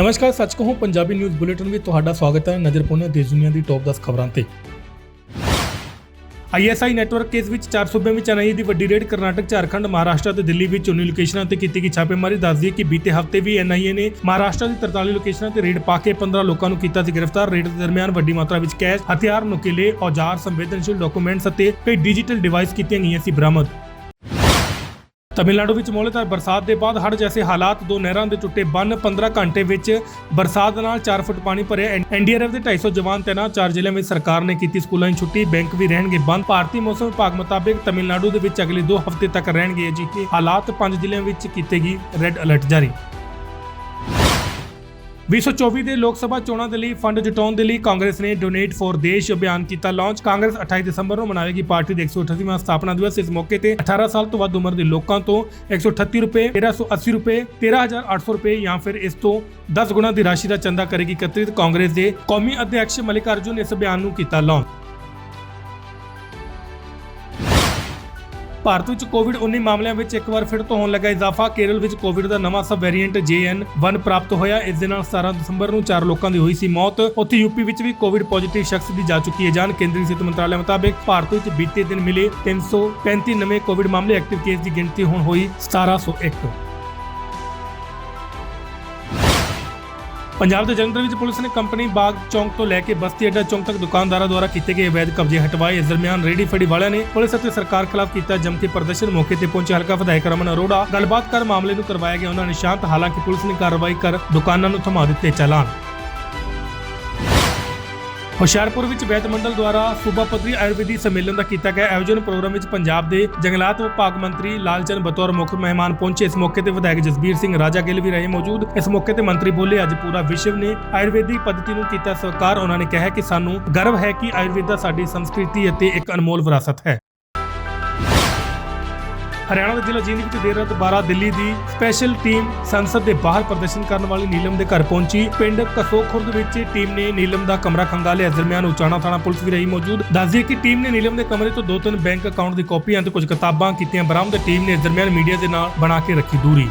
ਨਮਸਕਾਰ, ਸੱਚ ਕਹੂੰ, ਪੰਜਾਬੀ ਨਿਊਜ਼ ਬੁਲੇਟਿਨ ਵਿੱਚ ਤੁਹਾਡਾ ਸਵਾਗਤ ਹੈ ਨਜ਼ਰ ਪਾਉਂਦੇ ਹਾਂ ਦੇਸ਼ ਦੁਨੀਆ ਦੀ ਟੌਪ 10 ਖਬਰਾਂ ਤੇ। ਆਈਐਸਆਈ ਨੈਟਵਰਕ ਕੇਸ ਵਿੱਚ ਚਾਰ ਸੂਬਿਆਂ ਵਿੱਚ ਐਨਆਈਏ ਦੀ ਵੱਡੀ ਰੇਡ ਕਰਨਾਟਕ, ਝਾਰਖੰਡ, ਮਹਾਰਾਸ਼ਟਰ ਅਤੇ ਦਿੱਲੀ ਵਿੱਚ 19 ਲੋਕੇਸ਼ਨਾਂ ਤੇ ਕੀਤੀ ਗਈ ਛਾਪੇਮਾਰੀ। ਦੱਸਦੀ ਹੈ ਕਿ ਬੀਤੇ ਹਫ਼ਤੇ ਵੀ ਐਨਆਈਏ ਨੇ ਮਹਾਰਾਸ਼ਟਰ ਦੀ 43 ਲੋਕੇਸ਼ਨਾਂ ਤੇ ਰੇਡ ਪਾ ਕੇ 15 ਲੋਕਾਂ ਨੂੰ ਕੀਤਾ ਸੀ ਗ੍ਰਿਫਤਾਰ। ਰੇਡ ਦੇ ਦਰਮਿਆਨ ਵੱਡੀ ਮਾਤਰਾ ਵਿੱਚ ਕੈਸ਼, ਹਥਿਆਰ, ਨੁਕੀਲੇ, ਔਜ਼ਾਰ, ਸੰਵੇਦਨਸ਼ੀਲ ਡਾਕੂਮੈਂਟਸ ਅਤੇ ਕਈ ਡਿਜੀਟਲ ਡਿਵਾਈਸ ਕੀਤੀਆਂ ਗਈਆਂ ਸੀ ਬਰਾਮਦ। ਤਮਿਲਨਾਡੂ ਵਿੱਚ ਮੌਲੇਦਾਰ ਬਰਸਾਤ ਦੇ ਬਾਅਦ ਹੜ੍ਹ ਜੈਸੇ ਹਾਲਾਤ, ਦੋ ਨਹਿਰਾਂ ਦੇ ਟੁੱਟੇ ਬੰਨ 15 ਘੰਟੇ ਵਿੱਚ ਬਰਸਾਤ ਨਾਲ 4 ਫੁੱਟ ਪਾਣੀ ਭਰਿਆ ਐਨਡੀਆਰਐਫ ਦੇ 250 ਜਵਾਨ ਤੈਨਾਤ, ਚਾਰ ਜ਼ਿਲ੍ਹਿਆਂ ਵਿੱਚ ਸਰਕਾਰ ਨੇ ਕੀਤੀ ਸਕੂਲਾਂ ਦੀ ਛੁੱਟੀ, ਬੈਂਕ ਵੀ ਰਹਿਣਗੇ ਬੰਦ। ਭਾਰਤੀ ਮੌਸਮ ਵਿਭਾਗ ਮੁਤਾਬਿਕ ਤਮਿਲਨਾਡੂ ਦੇ ਵਿੱਚ ਅਗਲੇ 2 ਹਫ਼ਤੇ ਤੱਕ ਰਹਿਣਗੇ ਅਜਿਹੇ ਹਾਲਾਤ, ਪੰਜ ਜ਼ਿਲ੍ਹਿਆਂ ਵਿੱਚ ਕੀਤੇਗੀ ਰੈੱਡ ਅਲਰਟ ਜਾਰੀ। 2024 ਦੇ ਲੋਕ ਸਭਾ ਚੋਣਾਂ ਦੇ ਲਈ ਫੰਡ ਜੁਟਾਉਣ ਦੇ ਲਈ ਕਾਂਗਰਸ ਨੇ ਡੋਨੇਟ ਫॉर ਦੇਸ਼ ਅਭਿਆਨ ਕੀਤਾ ਲਾਂਚ। ਕਾਂਗਰਸ 28 ਦਸੰਬਰ ਨੂੰ ਮਨਾਏਗੀ ਪਾਰਟੀ ਦੇ 138ਵਾਂ ਸਥਾਪਨਾ ਦਿਵਸ। ਇਸ ਮੌਕੇ ਤੇ 18 ਸਾਲ ਤੋਂ ਵੱਧ ਉਮਰ ਦੇ ਲੋਕਾਂ ਤੋਂ 138 ਰੁਪਏ 1380 ਰੁਪਏ 13800 ਰੁਪਏ ਜਾਂ ਫਿਰ ਇਸ ਤੋਂ 10 ਗੁਣਾ ਦੀ ਰਾਸ਼ੀ ਦਾ ਚੰਦਾ ਕਰੇਗੀ। ਇਕੱਤਰਿਤ ਕਾਂਗਰਸ ਦੇ ਕੌਮੀ ਅਧਿਐਸ਼ ਮਲਿਕ ਅਰਜੁਨ ਇਸ ਅਭਿਆਨ ਨੂੰ ਕੀਤਾ ਲਾਂਚ। ਭਾਰਤ ਵਿੱਚ ਕੋਵਿਡ-19 ਮਾਮਲਿਆਂ ਵਿੱਚ ਇੱਕ ਵਾਰ ਫਿਰ ਤੋਂ ਹੋਣ ਲੱਗਾ ਇਜ਼ਾਫਾ। ਕੇਰਲ ਵਿੱਚ ਕੋਵਿਡ ਦਾ ਨਵਾਂ ਸਬ ਵੇਰੀਐਂਟ JN1 ਪ੍ਰਾਪਤ ਹੋਇਆ। ਇਸ ਦੇ ਨਾਲ 17 ਦਸੰਬਰ ਨੂੰ 4 ਲੋਕਾਂ ਦੀ ਹੋਈ ਸੀ ਮੌਤ। ਉੱਥੇ ਯੂਪੀ ਵਿੱਚ ਵੀ ਕੋਵਿਡ ਪੋਜ਼ਿਟਿਵ ਸ਼ਖਸ ਦੀ ਜਾ ਚੁੱਕੀ ਹੈ ਜਾਨ। ਕੇਂਦਰੀ ਸਿਹਤ ਮੰਤਰਾਲੇ ਮੁਤਾਬਿਕ ਭਾਰਤ ਵਿੱਚ ਬੀਤੇ ਦਿਨ ਮਿਲੇ 335 ਨਵੇਂ ਕੋਵਿਡ ਮਾਮਲੇ ਐਕਟਿਵ ਕੇਸ ਦੀ ਗਿਣਤੀ ਹੁਣ ਹੋਈ 1701 ਪੰਜਾਬ ਦੇ ਜਲੰਧਰ ਵਿੱਚ ਪੁਲਿਸ ਨੇ ਕੰਪਨੀ ਬਾਗ ਚੌਂਕ ਤੋਂ ਲੈ ਕੇ ਬਸਤੀ ਅੱਡਾ ਚੌਂਕ ਤੱਕ ਦੁਕਾਨਦਾਰਾਂ ਦੁਆਰਾ ਕੀਤੇ ਗਏ ਅਵੈਧ ਕਬਜ਼ੇ ਹਟਵਾਏ। ਇਸ ਦਰਮਿਆਨ ਰੇੜੀ ਫੜੀ ਵਾਲਿਆਂ ਨੇ ਪੁਲਿਸ ਅਤੇ ਸਰਕਾਰ ਖਿਲਾਫ ਕੀਤਾ ਜੰਮ ਕੇ ਪ੍ਰਦਰਸ਼ਨ। ਮੌਕੇ ਤੇ ਪਹੁੰਚੇ ਹਲਕਾ ਵਿਧਾਇਕ ਰਮਨ ਅਰੋੜਾ। ਗੱਲਬਾਤ ਕਰ ਮਾਮਲੇ ਨੂੰ ਕਰਵਾਇਆ ਗਿਆ। ਉਹਨਾਂ ਨੇ ਸ਼ਾਂਤ ਹਾਲਾਂਕਿ ਪੁਲਿਸ ਨੇ ਕਾਰਵਾਈ ਕਰ ਦੁਕਾਨਾਂ ਨੂੰ ਥਮਾ ਦਿੱਤੇ ਚਾਲਾਨ। ਹੁਸ਼ਿਆਰਪੁਰ ਵਿੱਚ ਵੈਦ ਮੰਡਲ ਦੁਆਰਾ ਸੂਬਾ ਪੱਧਰੀ ਆਯੁਰਵੈਦਿਕ ਸੰਮੇਲਨ ਦਾ ਕੀਤਾ ਗਿਆ ਆਯੋਜਨ। ਪ੍ਰੋਗਰਾਮ ਵਿੱਚ ਪੰਜਾਬ ਦੇ ਜੰਗਲਾਤ ਵਿਭਾਗ ਮੰਤਰੀ ਲਾਲਚੰਦ ਬਤੌਰ ਮੁੱਖ ਮਹਿਮਾਨ ਪਹੁੰਚੇ। ਇਸ ਮੌਕੇ ਤੇ ਵਿਧਾਇਕ ਜਸਬੀਰ ਸਿੰਘ ਰਾਜਾ ਗਿੱਲ ਵੀ ਰਹੇ ਮੌਜੂਦ। ਇਸ ਮੌਕੇ ਤੇ ਮੰਤਰੀ ਬੋਲੇ, ਅੱਜ ਪੂਰਾ ਵਿਸ਼ਵ ਨੇ ਆਯੁਰਵੈਦਿਕ ਪੱਧਤੀ ਨੂੰ ਕੀਤਾ ਸਵੀਕਾਰ। ਉਹਨਾਂ ਨੇ ਕਿਹਾ ਕਿ ਸਾਨੂੰ ਗਰਵ ਹੈ ਕਿ ਆਯੁਰਵੇਦਾ ਸਾਡੀ ਸੰਸਕ੍ਰਿਤੀ ਅਤੇ ਇੱਕ ਅਨਮੋਲ ਵਿਰਾਸਤ ਹੈ। ਹਰਿਆਣਾ ਦੇ ਜ਼ਿਲ੍ਹਾ ਜੀਂਦ ਵਿੱਚ ਦੇਰ ਰਾਤ 12 ਦਿੱਲੀ ਦੀ ਸਪੈਸ਼ਲ ਟੀਮ ਸੰਸਦ ਦੇ ਬਾਹਰ ਪ੍ਰਦਰਸ਼ਨ ਕਰਨ ਵਾਲੀ ਨੀਲਮ ਦੇ ਘਰ ਪਹੁੰਚੀ। ਪਿੰਡ ਕਸੋ ਖੁਰਦ ਵਿੱਚ ਟੀਮ ਨੇ ਨੀਲਮ ਦਾ ਕਮਰਾ ਖੰਗਾਲਿਆ। ਇਸ ਦਰਮਿਆਨ ਉਚਾਣਾ ਥਾਣਾ ਪੁਲਿਸ ਵੀ ਰਹੀ ਮੌਜੂਦ। ਦੱਸਦੀ ਕਿ ਟੀਮ ਨੇ ਨੀਲਮ ਦੇ ਕਮਰੇ ਤੋਂ ਦੋ ਤਿੰਨ ਬੈਂਕ ਅਕਾਊਂਟ ਦੀ ਕਾਪੀਆਂ ਤੇ ਕੁਝ ਕਿਤਾਬਾਂ ਕੀਤੀਆਂ। ਬਰਾਮਦ ਟੀਮ ਨੇ ਇਸ ਦਰਮਿਆਨ ਮੀਡੀਆ ਦੇ ਨਾਲ ਬਣਾ ਕੇ ਰੱਖੀ ਦੂਰੀ।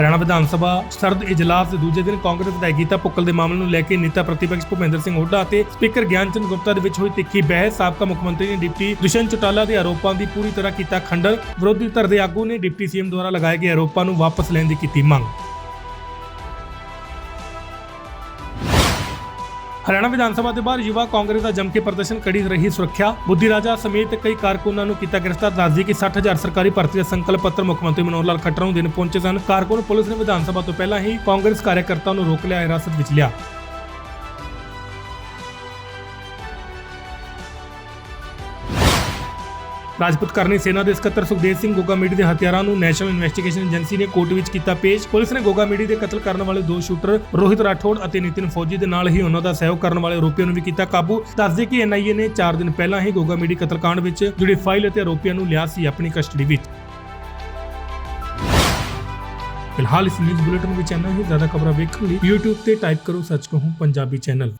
ਹਰਿਆਣਾ ਵਿਧਾਨ ਸਭਾ ਸਰਦ ਇਜਲਾਸ ਦੇ ਦੂਜੇ ਦਿਨ ਕਾਂਗਰਸ ਵਿਧਾਇਕ ਗੀਤਾ ਪੁੱਕਲ ਦੇ ਮਾਮਲੇ ਨੂੰ ਲੈ ਕੇ ਨੇਤਾ ਪ੍ਰਤੀਪਕਸ਼ ਭੁਪਿੰਦਰ ਸਿੰਘ ਹੁੱਡਾ ਅਤੇ ਸਪੀਕਰ ਗਿਆਨਚੰਦ ਗੁਪਤਾ ਦੇ ਵਿੱਚ ਹੋਈ ਤਿੱਖੀ ਬਹਿਸ। ਸਾਬਕਾ ਮੁੱਖ ਮੰਤਰੀ ਨੇ ਡਿਪਟੀ ਦੁਸ਼ਯੰਤ ਚੌਟਾਲਾ ਦੇ ਆਰੋਪਾਂ ਦੀ ਪੂਰੀ ਤਰ੍ਹਾਂ ਕੀਤਾ ਖੰਡਨ। ਵਿਰੋਧੀ ਧਿਰ ਦੇ ਆਗੂ ਨੇ ਡਿਪਟੀ ਸੀਐਮ ਦੁਆਰਾ ਲਗਾਏ ਗਏ ਆਰੋਪਾਂ ਨੂੰ ਵਾਪਸ ਲੈਣ ਦੀ ਕੀਤੀ ਮੰਗ। ਹਰਿਆਣਾ ਵਿਧਾਨ ਸਭਾ ਦੇ ਬਾਹਰ ਯੁਵਾ ਕਾਂਗਰਸ ਦਾ ਜੰਮ ਕੇ ਪ੍ਰਦਰਸ਼ਨ ਕੜੀ ਰਹੀ ਸੁਰੱਖਿਆ। ਬੁੱਧੀ ਰਾਜਾ ਸਮੇਤ ਕਈ ਕਾਰਕੁਨਾਂ ਨੂੰ ਕੀਤਾ ਗ੍ਰਿਫਤਾਰ। ਦੱਸਦੀ ਕਿ 60000 ਸਰਕਾਰੀ ਭਰਤੀ ਦਾ ਸੰਕਲਪ ਪੱਤਰ ਮੁੱਖ ਮੰਤਰੀ ਮਨੋਹਰ ਲਾਲ ਖੱਟਰ ਨੂੰ ਦੇਣ ਪਹੁੰਚੇ ਸਨ। ਕਾਰਕੁਨ ਪੁਲਿਸ ਨੇ ਵਿਧਾਨ ਸਭਾ ਤੋਂ ਪਹਿਲਾਂ ਹੀ ਕਾਂਗਰਸ ਕਾਰਜਕਰਤਾ ਨੂੰ ਰੋਕ ਲਿਆ, ਹਿਰਾਸਤ ਵਿੱਚ ਲਿਆ। ਰਾਜਪੂਤ ਕਰਨੀ ਸੇਨਾ ਦੇ ਸਕੱਤਰ ਸੁਖਦੇਵ ਸਿੰਘ ਗੋਗਾ ਮੀਡੀ ਦੇ ਹਥਿਆਰਾਂ ਨੂੰ ਨੈਸ਼ਨਲ ਇਨਵੈਸਟੀਗੇਸ਼ਨ ਏਜੰਸੀ ਨੇ ਕੋਰਟ ਵਿੱਚ ਕੀਤਾ ਪੇਸ਼। ਪੁਲਿਸ ਨੇ ਗੋਗਾ ਮੀਡੀ ਦੇ ਕਤਲ ਕਰਨ ਵਾਲੇ ਦੋ ਸ਼ੂਟਰ, ਰੋਹਿਤ ਰਾਠੌੜ ਅਤੇ ਨਿਤਿਨ ਫੌਜੀ ਦੇ ਨਾਲ ਹੀ ਉਹਨਾਂ ਦਾ ਸਹਿਯੋਗ ਕਰਨ ਵਾਲੇ ਆਰੋਪੀਆਂ ਨੂੰ ਵੀ ਕੀਤਾ ਕਾਬੂ। ਦੱਸਦੇ ਕਿ ਐਨਆਈਏ ਨੇ 4 ਦਿਨ ਪਹਿਲਾਂ ਹੀ ਗੋਗਾ ਮੀਡੀ ਕਤਲकांड ਵਿੱਚ ਜੁੜੀ ਫਾਈਲ ਅਤੇ ਆਰੋਪੀਆਂ ਨੂੰ ਲਿਆ ਸੀ ਆਪਣੀ ਕਸਟਡੀ ਵਿੱਚ। ਫਿਲਹਾਲ ਇਸ ਨਿਊਜ਼ ਬੁਲੇਟਿਨ ਵਿੱਚ ਇੰਨਾ ਹੀ। ਜ਼ਿਆਦਾ ਖਬਰਾਂ ਵੇਖਣ ਲਈ YouTube ਤੇ ਟਾਈਪ ਕਰੋ ਸੱਚ ਕਹੂੰ ਪੰਜਾਬੀ ਚੈਨਲ